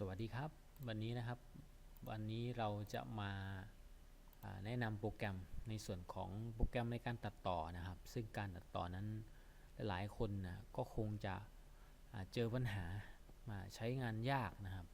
สวัสดีครับ วันนี้นะครับ วันนี้เราจะมาแนะนำโปรแกรมในส่วนของโปรแกรมในการตัดต่อนะครับ ซึ่งการตัดต่อนั้นหลายคนนะก็คงจะเจอปัญหามาใช้งานยากนะครับ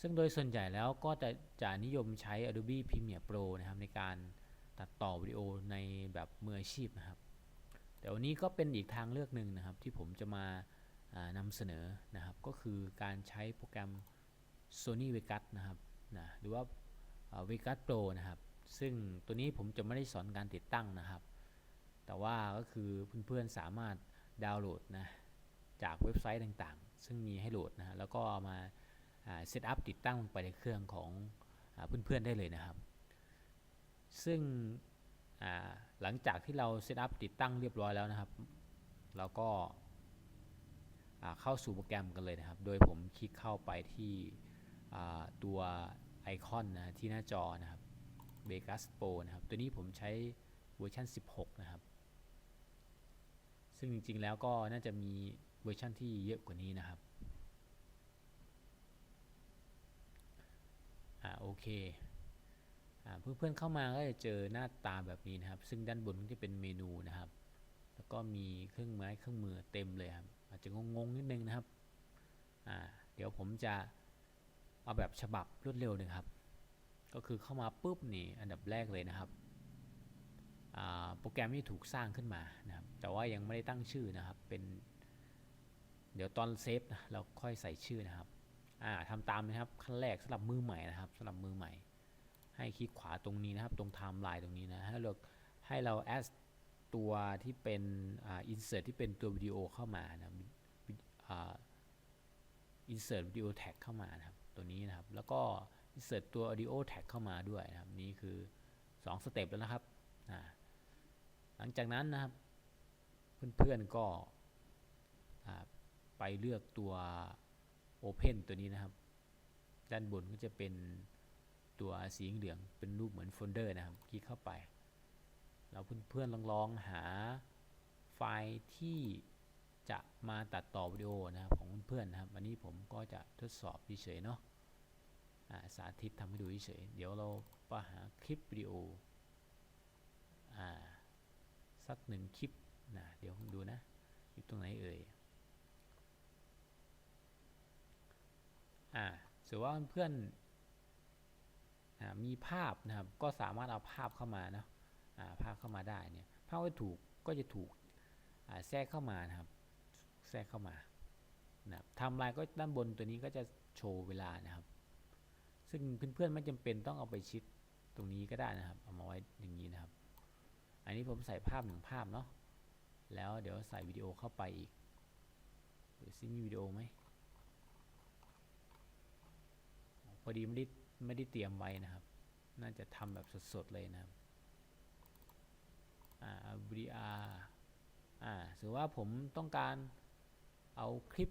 ซึ่งโดยส่วนใหญ่แล้วก็จะจะนิยมใช้ Adobe Premiere Pro นะครับ ในการตัดต่อวิดีโอในแบบมืออาชีพนะครับ แต่วันนี้ก็เป็นอีกทางเลือกหนึ่งนะครับที่ผมจะมา นำเสนอนะครับก็คือการใช้โปรแกรม Sony Vegas นะครับนะหรือว่า Vegas Pro นะครับ ซึ่งตัวนี้ผมจะไม่ได้สอนการติดตั้งนะครับ แต่ว่าก็คือเพื่อนๆสามารถดาวน์โหลดนะจากเว็บไซต์ต่างๆ ซึ่งมีให้โหลดนะแล้วก็เอามาเซตอัพติดตั้งลงไปในเครื่องของอเพื่อนๆได้เลยนะครับ ซึ่งหลังจากที่เราเซตอัพติดตั้งเรียบร้อยแล้วนะครับ เราก็ เข้าสู่โปรแกรมกันเลยนะครับ โดยผมคลิกเข้าไปที่ตัวไอคอนนะที่หน้าจอนะครับ Vegas Pro นะครับ ตัวนี้ผมใช้เวอร์ชัน16 นะครับ ซึ่งจริงๆ แล้วก็น่าจะมีเวอร์ชันที่เยอะกว่านี้นะครับอ่าโอเคอ่าเพื่อนๆเข้ามาก็จะเจอหน้าตาแบบนี้นะครับ ซึ่งด้านบนก็จะเป็นเมนูนะครับ แล้วก็มีเครื่องไม้เครื่องมือเต็มเลยครับ อาจจะงงๆนิดนึงนะครับเดี๋ยวผมจะเอาแบบฉบับรวดเร็วหนึ่งครับ ก็คือเข้ามาปุ๊บนี่อันดับแรกเลยนะครับโปรแกรมที่ถูกสร้างขึ้นมานะครับ แต่ว่ายังไม่ได้ตั้งชื่อนะครับ เป็น เดี๋ยวตอนเซฟนะเราค่อยใส่ชื่อนะครับอ่าทำตามนะครับขั้นแรกสำหรับมือใหม่นะครับสำหรับมือใหม่ ให้คลิกขวาตรงนี้นะครับ ตรงไทม์ไลน์ตรงนี้นะให้เราให้เราแอด ตัวที่เป็นอ่า insert ที่เป็นตัววิดีโอเข้ามานะวิอ่า insert video tag เข้ามานะครับตัวนี้นะครับ แล้วก็ insert ตัว audio tag เข้ามาด้วยนะครับ นี่คือ2สเต็ปแล้วนะครับหลังจากนั้นนะครับ เพื่อนๆก็ไปเลือกตัว Open ตัวนี้นะครับ ด้านบนก็จะเป็นตัวสีเหลืองเป็นรูปเหมือนโฟลเดอร์นะครับ คลิกเข้าไป แล้วเพื่อนๆลองลองหาไฟล์ที่จะมาตัดต่อวิดีโอนะครับของเพื่อนๆนะครับอันนี้ผมก็จะทดสอบเฉยๆเนาะสาธิตทำให้ดูเฉยๆเดี๋ยวเราไปหาคลิปวิดีโออาสักหนึ่งคลิปนะเดี๋ยวผมดูนะคลิปตรงไหนเอ่ยอ่าถือว่าเพื่อนอ่ามีภาพนะครับก็สามารถเอาภาพเข้ามานะ อ่าภาพเข้ามาได้เนี่ยภาพที่ถูกก็จะถูกแทรกเข้ามานะครับ แทรกเข้ามานะครับทำลายก็ด้านบนตัวนี้ก็จะโชว์เวลานะครับ ซึ่งเพื่อนๆไม่จำเป็นต้องเอาไปชิดตรงนี้ก็ได้นะครับ เอามาไว้อย่างนี้นะครับ อันนี้ผมใส่ภาพหนึ่งภาพเนาะแล้วเดี๋ยวใส่วิดีโอเข้าไปอีกดูซิมีวิดีโอไหมพอดีไม่ได้ไม่ได้เตรียมไว้นะครับ น่าจะทำแบบสดๆเลยนะครับ VR อ่าถือว่าผมต้องการเอาคลิป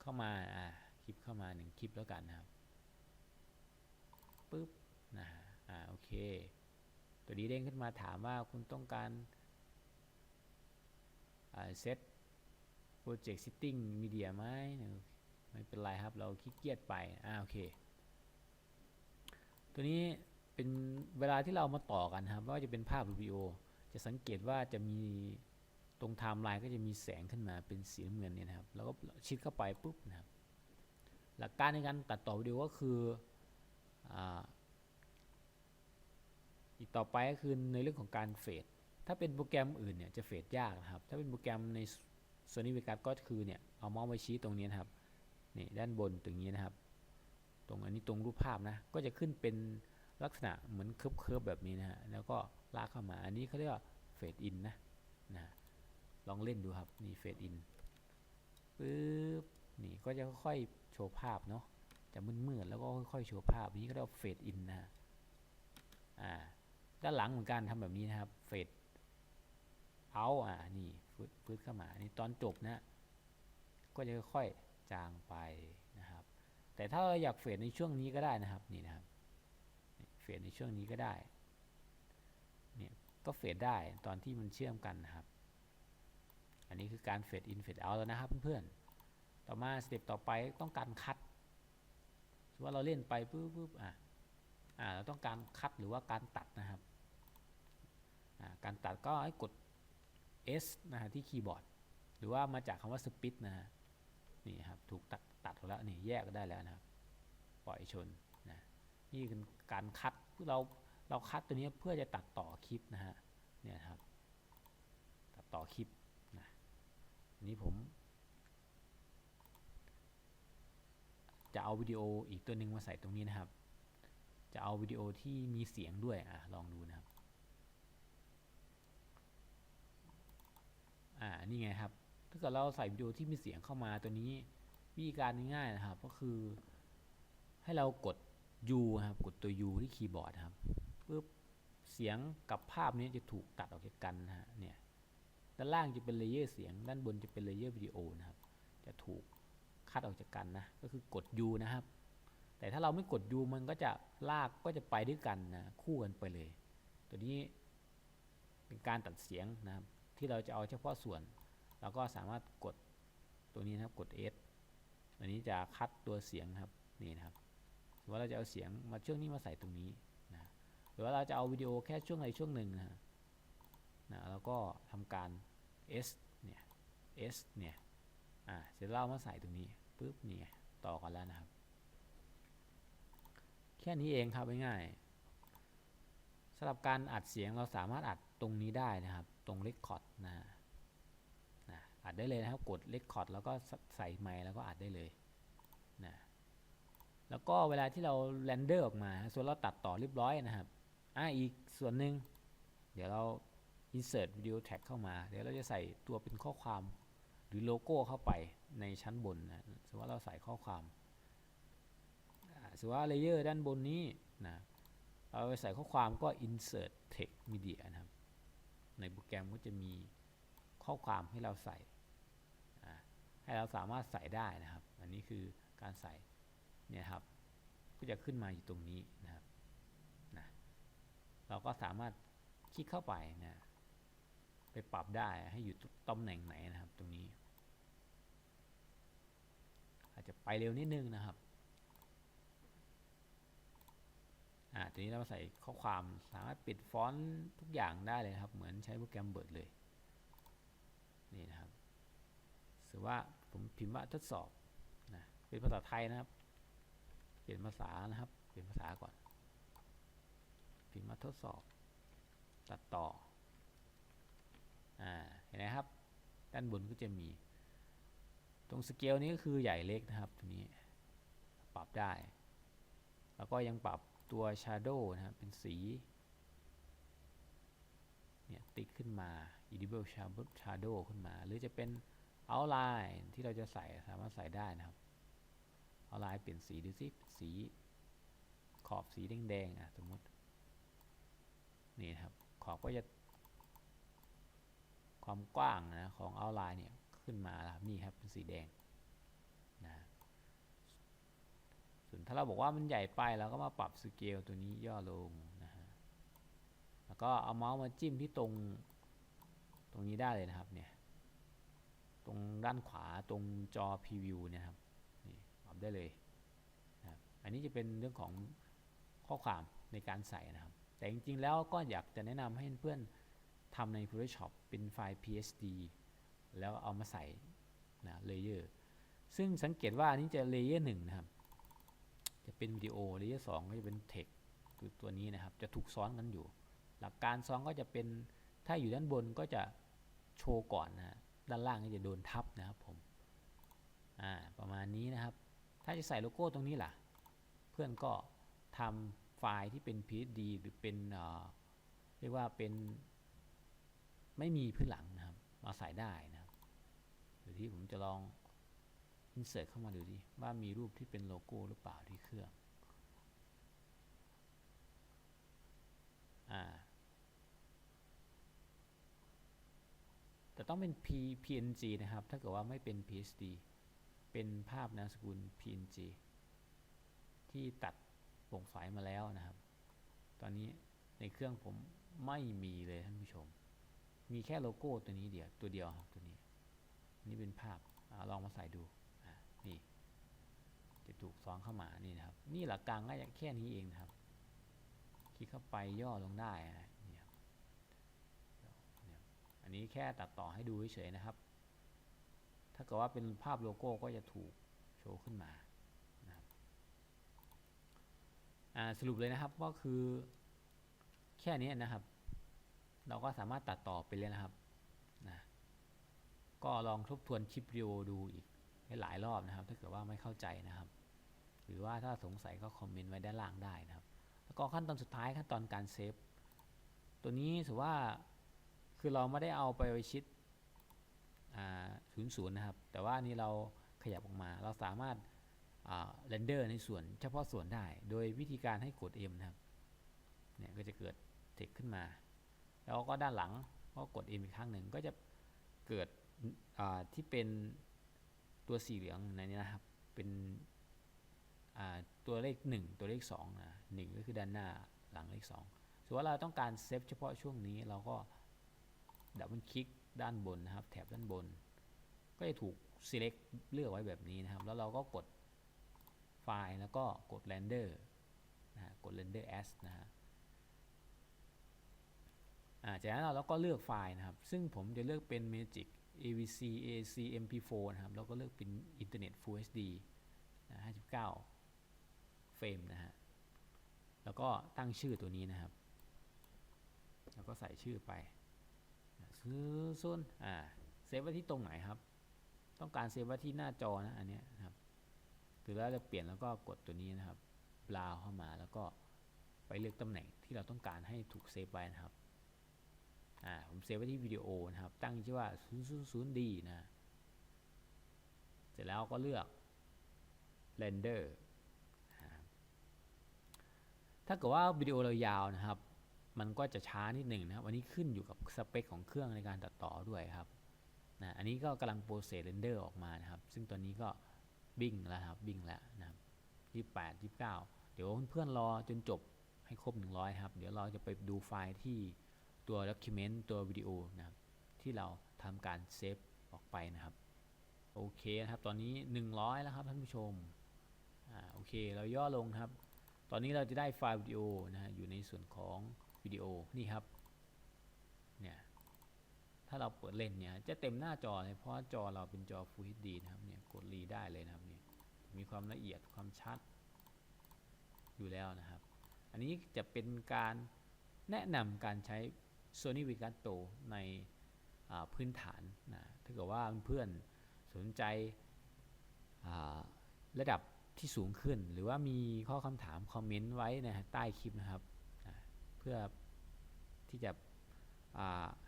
เข้ามา อ่า คลิปเข้ามาหนึ่งคลิปแล้วกันนะครับ ปึ๊บ นะฮะ อ่า โอเค ตัวนี้เด้งขึ้นมาถามว่าคุณต้องการอ่าเซตโปรเจกต์ซิตติ้งมีเดียไหมไม่เป็นไรครับ เราขี้เกียจไป อ่า โอเค ตัวนี้เป็นเวลาที่เรามาต่อกันครับ ว่าจะเป็นภาพหรือวิดีโอ จะสังเกตว่าจะมีตรงไทม์ไลน์ก็จะมีแสงขึ้นมาเป็นสีน้ำเงินเนี่ยนะครับ แล้วก็ชิดเข้าไปปุ๊บนะครับ หลักการในการตัดต่อวิดีโอก็คืออีกต่อไปก็คือในเรื่องของการเฟด ถ้าเป็นโปรแกรมอื่นเนี่ยจะเฟดยากนะครับ ถ้าเป็นโปรแกรมใน Sony Vegas ก็คือเนี่ยเอาเมาส์ไปชี้ตรงนี้นะครับ นี่ด้านบนตรงนี้นะครับ ตรงอันนี้ตรงรูปภาพนะ ก็จะขึ้นเป็น ลักษณะเหมือนเคิร์ฟๆแบบนี้นะฮะแล้วก็ลากเข้ามาอันนี้เขาเรียกว่าเฟดอินนะนะลองเล่นดูครับนี่เฟดอินปึ๊บนี่ก็จะค่อยๆโชว์ภาพเนาะจะมืดๆแล้วก็ค่อยๆโชว์ภาพนี้ก็เรียกว่าเฟดอินนะอ่าด้านหลังเหมือนกันทำแบบนี้นะครับเฟดเอาอ่านี่ฟืดเข้ามานี่ตอนจบนะก็จะค่อยๆจางไปนะครับแต่ถ้าเราอยากเฟดในช่วงนี้ก็ได้นะครับนี่นะครับ ดในช่วงนี้ก็ได้ เนี่ย ก็เฟดได้ตอนที่มันเชื่อมกันนะครับ อันนี้คือการเฟดอินเฟดเอาแล้วนะครับเพื่อนๆ ต่อมาสเต็ปต่อไปต้องการคัดว่าเราเล่นไปปุ๊บปุ๊บอะ อ่า เราต้องการคัดหรือว่าการตัดนะครับ อ่า การตัดก็ให้กด S นะฮะที่คีย์บอร์ด หรือว่ามาจากคำว่า split นะฮะ นี่ครับ ถูกตัดตัดแล้วนี่แยกก็ได้แล้วนะครับ ปล่อยชน นี่คือการคัดเราเราคัดตัวนี้เพื่อจะตัดต่อคลิปนะฮะเนี่ยครับ ตัดต่อคลิปนะอันนี้ผม จะเอาวิดีโออีกตัวหนึ่งมาใส่ตรงนี้นะครับ จะเอาวิดีโอที่มีเสียงด้วยอะลองดูนะครับอ่านี่ไงครับถ้าเกิดเราใส่วิดีโอที่มีเสียงเข้ามาตัวนี้วิธีการง่ายๆนะครับ ก็คือให้เรากด U ครับกดตัว U ที่คีย์บอร์ดครับปุ๊บเสียงกับภาพนี้จะถูกตัดออกจากกันนะฮะเนี่ยด้านล่างจะเป็นเลเยอร์เสียง ด้านบนจะเป็นเลเยอร์วิดีโอนะครับ จะถูกคัดออกจากกันนะ ก็คือกด U นะครับ แต่ถ้าเราไม่กด U มันก็จะลากก็จะไปด้วยกันนะคู่กันไปเลย ตัวนี้เป็นการตัดเสียงนะครับ ที่เราจะเอาเฉพาะส่วนเราก็สามารถกดตัวนี้นะครับกด S อันนี้จะคัดตัวเสียงครับนี่นะครับ รือว่าเราจะเอาเสียงมาช่วงนี้มาใส่ตรงนี้นะหรือว่าเราจะเอาวิดีโอแค่ช่วงใดช่วงหนึ่งนะนะแล้วก็ทำการ S เนี่ย S เนี่ยอ่าเสร็จแล้วเรามาใส่ตรงนี้ปุ๊บเนี่ไงต่อกันแล้วนะครับ แค่นี้เองครับง่ายๆสำหรับการอัดเสียงเราสามารถอัดตรงนี้ได้นะครับ ตรง Record นะนะอัดได้เลยนะครับกด Record แล้วก็ใส่ไมค์แล้วก็อัดได้เลย ก็เวลาที่เราเรนเดอร์ออกมา ส่วนเราตัดต่อเรียบร้อยนะครับ อ่าอีกส่วนหนึ่งเดี๋ยวเรา insert video tag เข้ามา เดี๋ยวเราจะใส่ตัวเป็นข้อความหรือโลโก้เข้าไปในชั้นบนนะสมมติว่าเราใส่ข้อความสมมติว่าเลเยอร์ด้านบนนี้นะเราไปใส่ข้อความก็ insert text media นะครับ ในโปรแกรมก็จะมีข้อความให้เราใส่ ให้เราสามารถใส่ได้นะครับ อันนี้คือการใส่เนี่ยครับ ก็จะขึ้นมาอยู่ตรงนี้นะครับนะเราก็สามารถคลิกเข้าไปนะไปปรับได้ให้อยู่ตำแหน่งไหนนะครับ ตรงนี้ อาจจะไปเร็วนิดนึงนะครับอ่าทีนี้เราใส่ข้อความสามารถปิดฟอนต์ทุกอย่างได้เลยครับ เหมือนใช้โปรแกรมเบิร์ดเลยนี่นะครับถือว่าผมพิมพ์ว่าทดสอบนะเป็นภาษาไทยนะครับ ลี่ยนภาษานะครับ เปลี่ยนภาษาก่อน พิมพ์ว่าทดสอบ ตัดต่อ อ่า เห็นไหมครับ ด้านบนก็จะมี ตรงสเกลนี้ก็คือใหญ่เล็กนะครับตัวนี้ ปรับได้ แล้วก็ยังปรับตัว Shadow นะครับ เป็นสี เนี่ย ติ๊กขึ้นมา Edible Shadow ขึ้นมา หรือจะเป็น Outline ที่เราจะใส่ สามารถใส่ได้นะครับ Outline เปลี่ยนสีดูสิสีขอบสีแดงๆอะสมมตินี่ครับขอบก็จะความกว้างนะของ Outline เนี่ยขึ้นมาครับนี่ครับเป็นสีแดงนะส่วนถ้าเราบอกว่ามันใหญ่ไปเราก็มาปรับสเกลตัวนี้ย่อลงนะฮะแล้วก็เอาเมาส์มาจิ้มที่ตรงตรงนี้ได้เลยนะครับเนี่ยตรงด้านขวาตรงจอพรีวิวเนี่ยครับ ได้เลยนะครับอันนี้จะเป็นเรื่องของข้อความในการใส่นะครับ แต่จริงๆ แล้วก็อยากจะแนะนำให้เพื่อนทำใน Photoshop เป็นไฟล์ PSD แล้วเอามาใส่นะเลเยอร์ซึ่งสังเกตว่าอันนี้จะเลเยอร์หนึ่งนะครับ จะเป็นวิดีโอเลเยอร์สองก็จะเป็นเทคคือตัวนี้นะครับ จะถูกซ้อนกันอยู่ หลักการซ้อนก็จะเป็นถ้าอยู่ด้านบนก็จะโชว์ก่อนนะด้านล่างก็จะโดนทับนะครับผม อ่า ประมาณนี้นะครับ ถ้าจะใส่โลโก้ตรงนี้ล่ะ เพื่อนก็ทำไฟล์ที่เป็น PSD หรือเป็นเเรียกว่าเป็นไม่มีพื้นหลังนะครับ มาใส่ได้นะครับเดี๋ยวที่ผมจะลอง insert เข้ามาดูดิว่ามีรูปที่เป็นโลโก้หรือเปล่าที่เครื่องอ่าแต่ต้องเป็น P PNG นะครับ ถ้าเกิดว่าไม่เป็น PSD เป็นภาพนามสกุล PNG ที่ตัดโปร่งใสมาแล้วนะครับ ตอนนี้ในเครื่องผมไม่มีเลยท่านผู้ชม มีแค่โลโก้ตัวนี้เดียวตัวเดียวครับตัวนี้ นี่เป็นภาพอลองมาใส่ดูนี่จะถูกซ้อนเข้ามานี่นะครับ นี่หลักการก็แค่นี้เองนะครับ คลิกเข้าไปย่อลงได้นะนี่ครับอันนี้แค่ตัดต่อให้ดูเฉยๆนะครับ ถ้าเกิดว่าเป็นภาพโลโก้ก็จะถูกโชว์ขึ้นมานะครับสรุปเลยนะครับก็คือแค่นี้นะครับ เราก็สามารถตัดต่อไปเลยนะครับนะก็ลองทบทวนคลิปวิดีโอดูอีกให้หลายรอบนะครับ ถ้าเกิดว่าไม่เข้าใจนะครับ หรือว่าถ้าสงสัยก็คอมเมนต์ไว้ด้านล่างได้นะครับ แล้วก็ขั้นตอนสุดท้ายขั้นตอนการเซฟตัวนี้ถือว่าคือเราไม่ได้เอาไปไว้ชิด ศูนย์ศูนย์นะครับ แต่ว่านี่เราขยับออกมา เราสามารถเรนเดอร์ในส่วนเฉพาะส่วนได้ โดยวิธีการให้กด M นะครับ เนี่ยก็จะเกิดเทคขึ้นมา แล้วก็ด้านหลังก็กด M อีกครั้งหนึ่งก็จะเกิดที่เป็นตัวสีเหลืองในนี้นะครับ เป็นตัวเลข 1 ตัวเลข2นะหก็คือด้านหน้าหลังเลข2ส่วนว่าเราต้องการเซฟเฉพาะช่วงนี้เราก็ดับเบิลคลิก ด้านบนนะครับ แถบด้านบน ก็จะถูก select เลือกไว้แบบนี้นะครับ แล้วเราก็กดไฟล์แล้วก็กด render นะฮะกด render as นะฮะจากนั้นเราก็เลือกไฟล์นะครับ ซึ่งผมจะเลือกเป็น magic avc ac mp4 นะครับ แล้วก็เลือกเป็น internet full hd นะ59 เฟรมนะฮะ แล้วก็ตั้งชื่อตัวนี้นะครับ แล้วก็ใส่ชื่อไป ซื้อซุนอ่าเซฟไว้ที่ตรงไหนครับ ต้องการเซฟไว้ที่หน้าจอนะอันนี้นครับหรือแล้วจะเปลี่ยนแล้วก็กดตัวนี้นะครับบราวเข้ามาแล้วก็ไปเลือกตำแหน่งที่เราต้องการให้ถูกเซฟไว้นะครับอ่าผมเซฟไว้ที่วิดีโอนะครับ ตั้งชื่อว่า 000D นะเสร็จแล้วก็เลือก render ถ้าเกิดว่าวิดีโอเรายาวนะครับ มันก็จะช้านิดหนึ่งนะครับอันนี้ขึ้นอยู่กับสเปคของเครื่องในการตัดต่อด้วยครับนะอันนี้ก็กำลังโปรเซสเรนเดอร์ออกมานะครับ ซึ่งตอนนี้ก็บิ้งแล้วครับบิ้งแล้วนะครับยี่แปดยี่เดี๋ยวเพื่อนๆรอจนจบให้ครบ 100 ครับ เดี๋ยวเราจะไปดูไฟล์ที่ตัว document ตัววิดีโอนะครับ ที่เราทำการเซฟออกไปนะครับ โอเคนะครับ ตอนนี้ 100 แล้วครับท่านผู้ชม อ่า โอเค เราย่อลงครับ ตอนนี้เราจะได้ไฟล์วิดีโอนะฮะอยู่ในส่วนของ วิดีโอนี่ครับเนี่ยถ้าเราเปิดเล่นเนี่ยจะเต็มหน้าจอเลยเพราะจอเราเป็นจอ Full HD นะครับเนี่ยกดรีได้เลยนะครับเนี่ยมีความละเอียดความชัดอยู่แล้วนะครับ อันนี้จะเป็นการแนะนำการใช้ Sony Vigato ในพื้นฐานนะถ้าเกิดว่าเพื่อนสนใจระดับที่สูงขึ้น หรือว่ามีข้อคำถามคอมเมนต์ไว้นะใต้คลิปนะครับ เพื่อ ที่จะ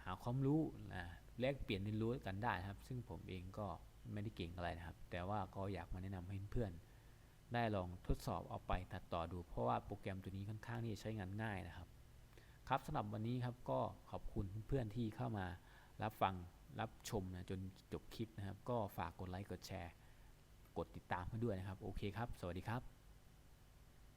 หาความรู้นะแลกเปลี่ยนเรียนรู้กันได้ครับ ซึ่งผมเองก็ไม่ได้เก่งอะไรนะครับ แต่ว่าก็อยากมาแนะนำให้เพื่อนได้ลองทดสอบเอาไปตัดต่อดู เพราะว่าโปรแกรมตัวนี้ค่อนข้างที่จะใช้งานง่ายนะครับ ครับสำหรับวันนี้ครับก็ขอบคุณเพื่อนๆที่เข้ามารับฟังรับชมนะจนจบคลิปนะครับ ก็ฝากกดไลค์กดแชร์ กดติดตามมาด้วยนะครับ โอเคครับ สวัสดีครับ